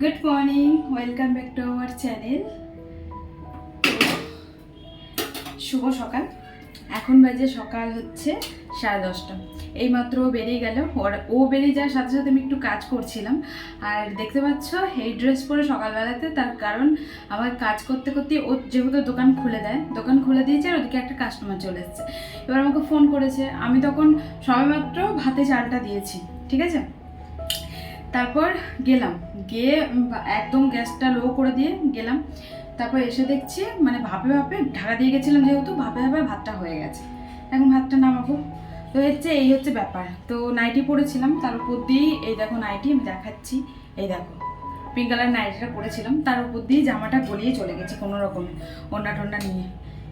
Good morning welcome back to our channel শুভ সকাল। এখন বাজে সকাল হচ্ছে সাড়ে দশটা। এইমাত্র বেরিয়ে গেল। ওর ও বেরিয়ে যাওয়ার সাথে সাথে আমি একটু কাজ করছিলাম। আর দেখতে পাচ্ছ এই ড্রেস পরে সকালবেলাতে তার কারণ আমার কাজ করতে করতে ও যেহেতু দোকান খুলে দেয়, দোকান খুলে দিয়েছে আর ওদিকে একটা কাস্টমার চলে এসছে। এবার আমাকে ফোন করেছে। আমি তখন সবেমাত্র ভাতে চালটা দিয়েছি, ঠিক আছে? তারপর গেলাম। গিয়ে একদম গ্যাসটা লো করে দিয়ে গেলাম। তারপর এসে দেখছি মানে ভাপে ভাপে ঢাকা দিয়ে গেছিলাম যেহেতু, ভাপে ভাপে ভাতটা হয়ে গেছে। এখন ভাতটা নামাবো। তো হচ্ছে এই হচ্ছে ব্যাপার। তো নাইটি পরেছিলাম তার উপর দিয়েই এই দেখো নাইটি আমি দেখাচ্ছি। এই দেখো পিঙ্ক কালার নাইটিটা পরেছিলাম তার উপর দিয়ে জামাটা গলিয়ে চলে গেছি কোনো রকমে ওন্না টোন্না নিয়ে।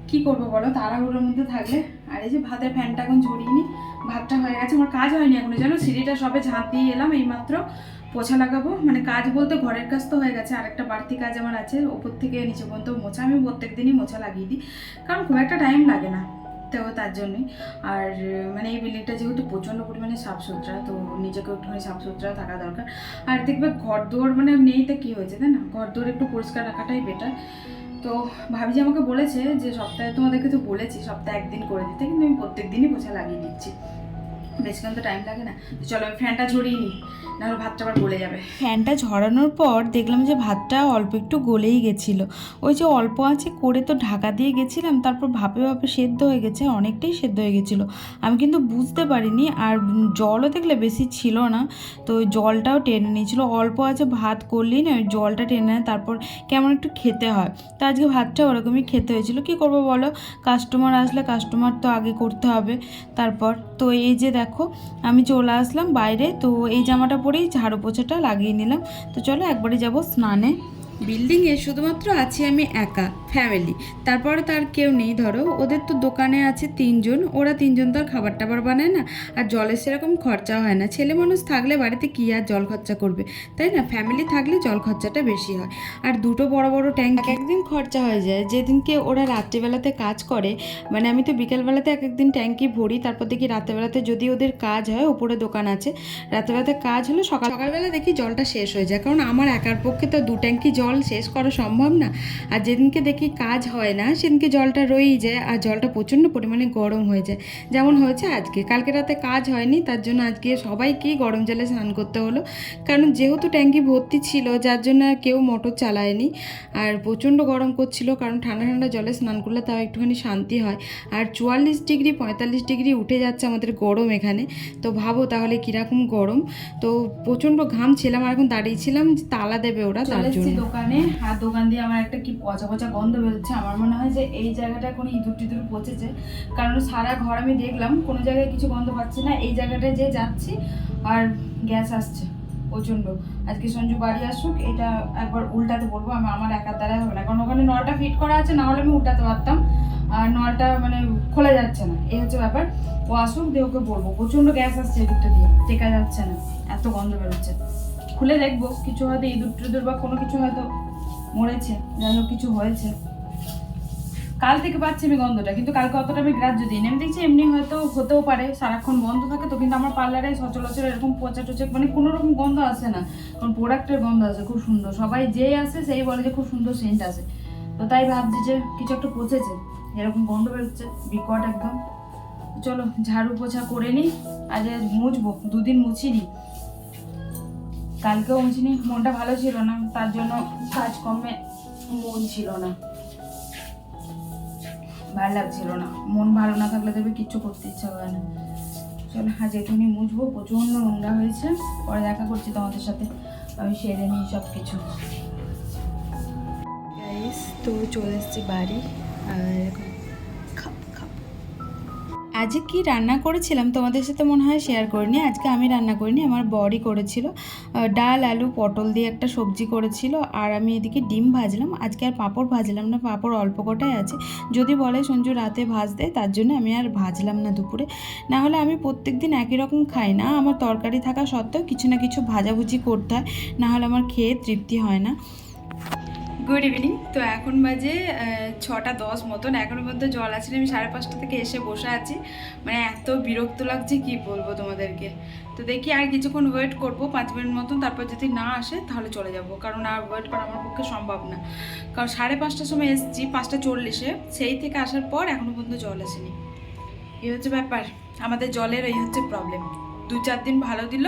কি করব বলো? তাড়াহুড়োর মধ্যে থাকলে। আর এই যে ভাতের ফ্যানটা এখন ঝরিয়ে নি, ভাতটা হয়ে গেছে, আমার কাজ হয়নি এখনও, জানো? সিঁড়িটা সবে ঝাঁপ দিয়ে এলাম, এইমাত্র পোছা লাগাবো? মানে কাজ বলতে ঘরের কাজ তো হয়ে গেছে, আরেকটা বাড়তি কাজ আমার আছে, ওপর থেকে নিচে পর্যন্ত মোছা, আমি প্রত্যেক দিনই মোছা লাগিয়ে দিই। কারণ খুব একটা টাইম লাগে না, তো তার জন্যই। আর মানে এই বিল্ডিংটা যেহেতু প্রচণ্ড পরিমাণে সাফসুতরা, তো নিজেকে একটুখানি সাফসুতরা থাকা দরকার। আর দেখবে ঘর দুয়ার মানে নেই তো কী হয়েছে, তাই না? ঘর দুয়ার একটু পরিষ্কার রাখাটাই বেটার তো ভাবি যে আমাকে বলেছে যে সপ্তাহে তোমাদেরকে তো বলেছি, সপ্তাহে একদিন করে দিতে, কিন্তু আমি প্রত্যেক দিনই পোছা লাগিয়ে দিচ্ছি বেশিক্ষণ তো টাইম লাগে না। চলো আমি ফ্যানটা ঝরিয়ে নিই, নাহলে ভাতটা আবার গলে যাবে। ফ্যানটা ঝরানোর পর দেখলাম যে ভাতটা অল্প একটু গলেই গেছিল। ওই যে অল্প আছে করে তো ঢাকা দিয়ে গেছিলাম, তারপর ভাপে ভাপে সেদ্ধ হয়ে গেছে, অনেকটাই সেদ্ধ হয়ে গেছিল। আমি কিন্তু বুঝতে পারিনি, আর জলও দেখলে বেশি ছিল না, তো জলটাও টেনে নিয়েছিল। অল্প আছে ভাত করলেই না ওই জলটা টেনে নেয়, তারপর কেমন একটু খেতে হয়। তো আজকে ভাতটা ওরকমই খেতে হয়েছিল। কি করব বলো? কাস্টমার আসলে কাস্টমার তো আগে করতে হবে। তারপর তো এই যে দেখো আমি চলে আসলাম বাইরে, তো এই জামাটা পরেই ঝাড়ু পোছাটা লাগিয়ে নিলাম। তো চলো একবারে যাব স্নানে। বিল্ডিংয়ে শুধুমাত্র আছি আমি একা ফ্যামিলি তারপরে তার কেউ নেই ধরো। ওদের তো দোকানে আছে তিনজন ওরা তিনজন তো আর খাবার টাবার বানায় না। আর জলের সেরকম খরচা হয় না। ছেলে মানুষ থাকলে বাড়িতে কী আর জল খরচা করবে? তাই না? ফ্যামিলি থাকলে জল খরচাটা বেশি হয়। আর দুটো বড় বড় ট্যাঙ্ক এক একদিন খরচা হয়ে যায়। যেদিনকে ওরা রাত্রিবেলাতে কাজ করে মানে আমি তো বিকেলবেলাতে এক একদিন ট্যাঙ্কি ভরি তারপর দেখি রাত্রেবেলাতে যদি ওদের কাজ হয় ওপরে দোকান আছে। রাত্রেবেলাতে কাজ হলে সকাল সকালবেলা দেখি জলটা শেষ হয়ে যায়। কারণ আমার একার পক্ষে তো দু ট্যাঙ্কি জল শেষ করা সম্ভব না। আর যেদিনকে দেখি কাজ হয় না, সেদিনকে জলটা রয়েই যায় আর জলটা প্রচণ্ড পরিমাণে গরম হয়ে যায়। যেমন হয়েছে আজকে। কালকে রাতে কাজ হয়নি, তার জন্য আজকে সবাইকেই গরম জলে স্নান করতে হলো। কারণ যেহেতু ট্যাঙ্কি ভর্তি ছিল, যার জন্য কেউ মোটর চালায়নি। আর প্রচণ্ড গরম করছিল, কারণ ঠান্ডা ঠান্ডা জলে স্নান করলে তাও একটুখানি শান্তি হয়। আর চুয়াল্লিশ ডিগ্রি, পঁয়তাল্লিশ ডিগ্রি উঠে যাচ্ছে আমাদের গরম এখানে। তো ভাবো তাহলে কীরকম গরম। তো প্রচণ্ড ঘাম ছিলাম, আর এখন দাঁড়িয়েছিলাম তালা দেবে ওরা তার জন্য। দোকানে, আর দোকান দিয়ে আমার একটা কি পচা পচা গন্ধ বেরোচ্ছে। আমার মনে হয় যে এই জায়গাটা এখন ইঁদুর টিঁদুর পচেছে। কারণ সারা ঘর আমি দেখলাম, কোনো জায়গায় কিছু গন্ধ পাচ্ছি না। এই জায়গাটায় যে যাচ্ছি, আর গ্যাস আসছে প্রচণ্ড। আজকে সঞ্জু বাড়ি আসুক, এটা একবার উল্টাতে বলব। আমি আমার একার দ্বারা হবে না। কারণ ওখানে নলটা ফিট করা আছে, না হলে আমি উল্টাতে পারতাম। আর নলটা মানে খোলা যাচ্ছে না। এই হচ্ছে ব্যাপার। ও আসুক, দিয়ে ওকে বলব। প্রচণ্ড গ্যাস আসছে এদিকটা দিয়ে। টেকা যাচ্ছে না। এত গন্ধ বেরোচ্ছে। খুলে দেখব, কিছু হয়তো ইঁদুর টিঁদুর বা কোনো কিছু হয়তো মরেছে, যাই হোক কিছু হয়েছে। কাল থেকে পাচ্ছি আমি গন্ধটা, কিন্তু কালকে অতটা আমি গ্রাহ্য দিই আমি দেখছি এমনি হয়তো হতেও পারে, সারাক্ষণ বন্ধ থাকে তো, কিন্তু আমার পার্লারে সচরাচর এরকম পচা টচা মানে কোনো রকম গন্ধ আসে না। কারণ প্রোডাক্টের গন্ধ আসে, খুব সুন্দর। সবাই যেই আসে, সেই বলে যে খুব সুন্দর সেন্ট আসে। তো তাই ভাবছি যে কিছু একটা পচেছে, এরকম গন্ধ বেরোচ্ছে, বিকট একদম। চলো ঝাড়ু পোছা করে নিই, আজ মুছবো, দুদিন মুছিনি। কালকেও মুছিনি মনটা ভালো ছিল না, তার জন্য কাজকর্মে মন ছিল না। ভালো লাগছিল না। মন ভালো না থাকলে দেবে কিচ্ছু করতে ইচ্ছা করে না। চলো, আজ এটুকুনি মুছবো, প্রচণ্ড নোংরা হয়েছে। পরে দেখা করছি তোমাদের সাথে। আমি সেরে নিই সব কিছু তো চলে এসেছি বাড়ি, আর এখন আজকে কি রান্না করেছিলাম? তোমাদের সাথে মনে হয় শেয়ার করিনি। আজকে আমি রান্না করিনি, আমার বড়ি করেছিল। ডাল, আলু, পটল দিয়ে একটা সবজি করেছিল আর আমি এদিকে ডিম ভাজলাম। আজকে আর পাঁপড় ভাজলাম না, পাঁপড় অল্প কটাই আছে। যদি বলে সঞ্জু রাতে ভাজ দেয় তার জন্য আমি আর ভাজলাম না দুপুরে। না হলে আমি প্রত্যেক দিন একই রকম খাই না। আমার তরকারি থাকা সত্ত্বেও কিছু না কিছু ভাজাভুজি করতে হয় না হলে আমার খেয়ে তৃপ্তি হয় না। Good evening. তো এখন বাজে ছটা দশ মতন। এখনও পর্যন্ত জল আছে। আমি সাড়ে পাঁচটা থেকে এসে বসে আছি। মানে এত বিরক্ত লাগছে, কি বলব তোমাদেরকে? তো দেখি আর কিছুক্ষণ ওয়েট করব, পাঁচ মিনিট মতন। তারপর যদি না আসে, তাহলে চলে যাব। কারণ আর ওয়েট করা আমার পক্ষে সম্ভব না। কারণ সাড়ে পাঁচটার সময় এসেছি, পাঁচটা চল্লিশে। সেই থেকে আসার পর এখনও পর্যন্ত জল আসেনি। এই হচ্ছে ব্যাপার। আমাদের জলের এই হচ্ছে প্রবলেম দু চার দিন ভালো দিল,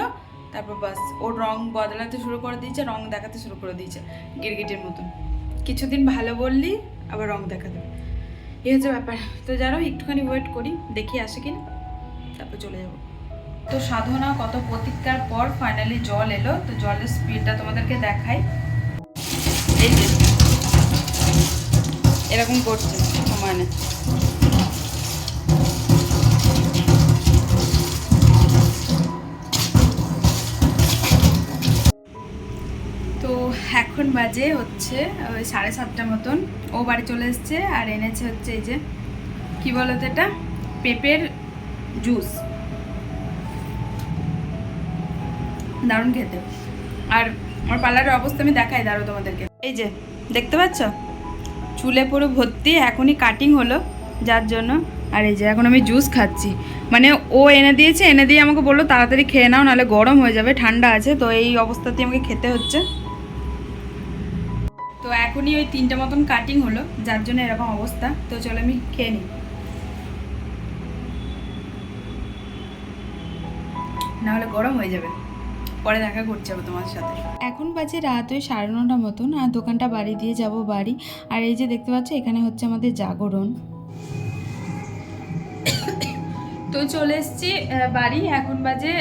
তারপর বাস। ওর রং বদলাতে শুরু করে দিয়েছে, রং দেখাতে শুরু করে দিয়েছে, গিরগিটির মতন। কিছুদিন ভালো বললি, আবার রং দেখা দেবে এই হচ্ছে ব্যাপার। তো যারা, একটুখানি ওয়েট করি, দেখি আসে কিনা। তারপর চলে যাব। তো সাধনা, কত প্রতীক্ষার পর ফাইনালি জল এলো। তো জলের স্পিডটা তোমাদেরকে দেখাই। এই যে, এরকম করছে। সমানে বাজে হচ্ছে, ওই সাড়ে সাতটা মতন। ও বাড়ি চলে এসছে আর এনেছে হচ্ছে এই যে, কি বলো তো এটা? পেঁপের জুস। দারুণ খেতে। আর আমার পার্লারের অবস্থা আমি দেখাই দাঁড়ো তোমাদেরকে। এই যে, দেখতে পাচ্ছ? চুলে পুরো ভর্তি, এখনই কাটিং হলো যার জন্য। আর এই যে, এখন আমি জুস খাচ্ছি। মানে ও এনে দিয়েছে, এনে দিয়ে আমাকে বলল, তাড়াতাড়ি খেয়ে নাও, নাহলে গরম হয়ে যাবে, ঠান্ডা আছে। তো এই অবস্থাতেই আমাকে খেতে হচ্ছে। এখনই ওই তিনটে মতন কাটিং হলো যার জন্য এরকম অবস্থা। তো চলো আমি খেয়ে নিই। নাহলে গরম হয়ে যাবে। পরে দেখা করছে আবার তোমার সাথে। এখন বাজে রাত ওই সাড়ে নটা মতন আর দোকানটা বাড়ি দিয়ে যাব বাড়ি। আর এই যে দেখতে পাচ্ছ এখানে হচ্ছে আমাদের জাগরণ। তো চলে এসেছি বাড়ি। এখন বাজে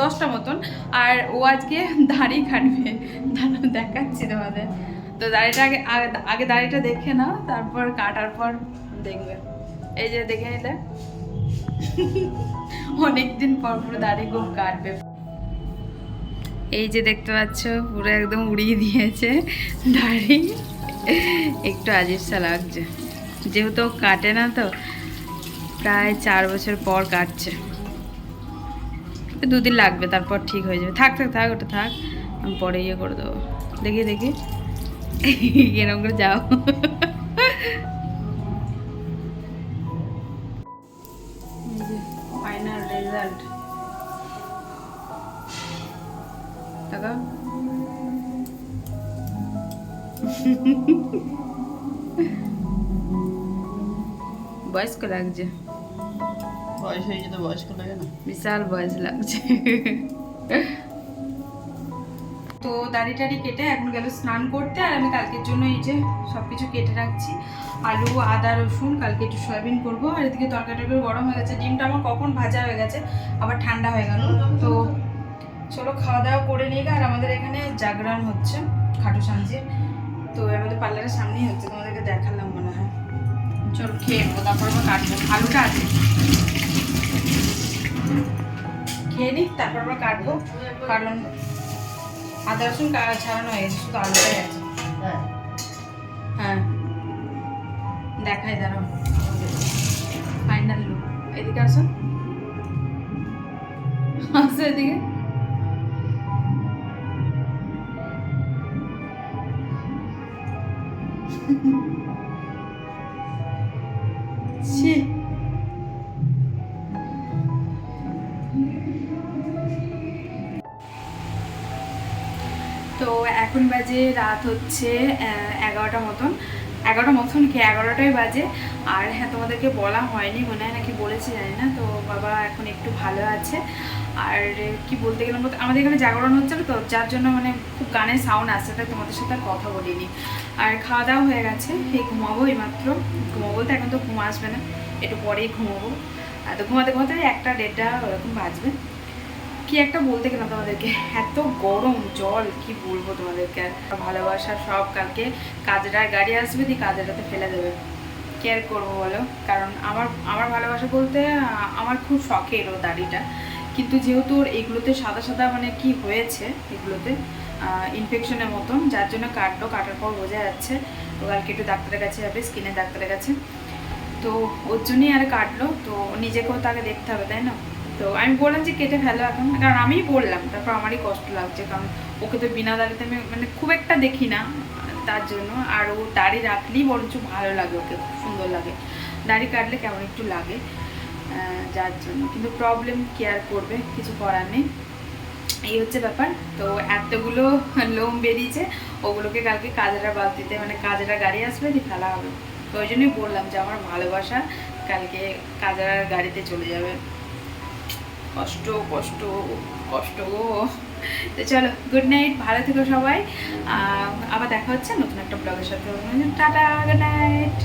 দশটা মতন। আর ও আজকে দাড়ি কাটবে। দাঁড়াও দেখাচ্ছি তোমাদের। তো দাড়িটা আগে, আগে- দাড়িটা দেখে নাও, তারপর কাটার পর দেখবে। এই যে দেখে নিলে। অনেকদিন পর পুরো দাড়ি খুব কাটবে। এই যে দেখতে পাচ্ছ, পুরো একদম উড়িয়ে দিয়েছে দাড়ি। একটু আজিবসা লাগছে। যেহেতু কাটে না তো, প্রায় চার বছর পর কাটছে। দুদিন লাগবে, তারপর ঠিক হয়ে যাবে। থাক থাক থাক, ওটা থাক, আমি পরে ইয়ে করে দেবো। দেখি দেখি। এরকম করে যাও ফাইনাল রেজাল্ট টাকা বয়স্ক লাগছে বয়স হয়েছে তো বয়স্ক লাগে না বিশাল বয়স লাগছে তো দাড়ি টাড়ি কেটে এখন গেল স্নান করতে আর আমি কালকের জন্য এই যে সব কিছু কেটে রাখছি। আলু, আদা, রসুন, কালকে একটু সয়াবিন করব। আর এদিকে তরকারিটা গরম হয়ে গেছে। ডিমটা আমার কখন ভাজা হয়ে গেছে, আবার ঠান্ডা হয়ে গেল। তো চলো খাওয়া দাওয়া করে নিই আর আমাদের এখানে জাগরণ হচ্ছে, খাটু সামজে তো আমাদের পার্লারের সামনেই হচ্ছে, তোমাদেরকে দেখালাম মনে হয়। চলো খেয়ে নেব, তারপর আবার কাটবো। আলুটা আছে। খেয়ে নিই তারপর আবার কাটবো। কারণ আদা রসুন ছাড়ানো হয়ে গেছে শুধু আলুটাই আছে হ্যাঁ। হ্যাঁ। দেখাই দাঁড়াও। ফাইনাল লুক এদিকে আসো আসো এদিকে। তো এখন বাজে রাত হচ্ছে এগারোটা মতন। এগারোটা মতন কি? এগারোটাই বাজে। আর হ্যাঁ তোমাদেরকে বলা হয়নি, মনে হয় নাকি বলেছি, জানি না। তো বাবা এখন একটু ভালো আছে। আর কি বলতে গেলাম, বলতে আমাদের এখানে জাগরণ হচ্ছে তো, যার জন্য মানে খুব গানের সাউন্ড আসছে, তাই তোমাদের সাথে আর কথা বলিনি। আর খাওয়া দাওয়া হয়ে গেছে, এই ঘুমাবো এইমাত্র। ঘুমাবো তো এখন তো ঘুম আসবে না, একটু পরেই ঘুমাবো। তো ঘুমাতে ঘুমাতে একটা দেড়টা ওরকম বাজবে। কি একটা বলতে গেলাম তোমাদেরকে? এত গরম, জল, কি বলব তোমাদেরকে? ভালোবাসা সব কালকে কাজেরার গাড়ি আসবে দিয়ে কাজেরাতে ফেলে দেবে। কেয়ার করব বলো? কারণ আমার আমার ভালোবাসা বলতে, আমার খুব শখের ও দাড়িটা। কিন্তু যেহেতু ওর এগুলোতে সাদা সাদা মানে কি হয়েছে এগুলোতে ইনফেকশনের মতন, যার জন্য কাটলো কাটার পর বোঝা যাচ্ছে তো কালকে একটু ডাক্তারের কাছে যাবে স্কিনের ডাক্তারের কাছে। তো ওর জন্যই আর কাটলো, তো নিজেকেও তাকে দেখতে হবে, তাই না? তো আমি বললাম যে কেটে ফেলো এখন। কারণ আমিই বললাম, তারপর আমারই কষ্ট লাগছে, কারণ ওকে তো বিনা দাঁড়িতে আমি মানে খুব একটা দেখি না তার জন্য। আর ও দাড়ি রাখলেই বরঞ্চ ভালো লাগে ওকে, খুব সুন্দর লাগে। দাড়ি কাটলে কেমন একটু লাগে যার জন্য। কিন্তু প্রবলেম কেয়ার করবে, কিছু করার নেই। এই হচ্ছে ব্যাপার। তো এতগুলো লোম বেরিয়েছে, ওগুলোকে কালকে কাজেরা বালতিতে মানে কাজেরা গাড়ি আসবে, দিয়ে ফেলা হবে। তো ওই জন্যই বললাম যে আমার ভালোবাসা কালকে কাজেরার গাড়িতে চলে যাবে। কষ্ট কষ্ট কষ্ট গো। তো চলো গুড নাইট ভালো থেকো সবাই। আবার দেখা হচ্ছে নতুন একটা ব্লগের সাথে। Tata good night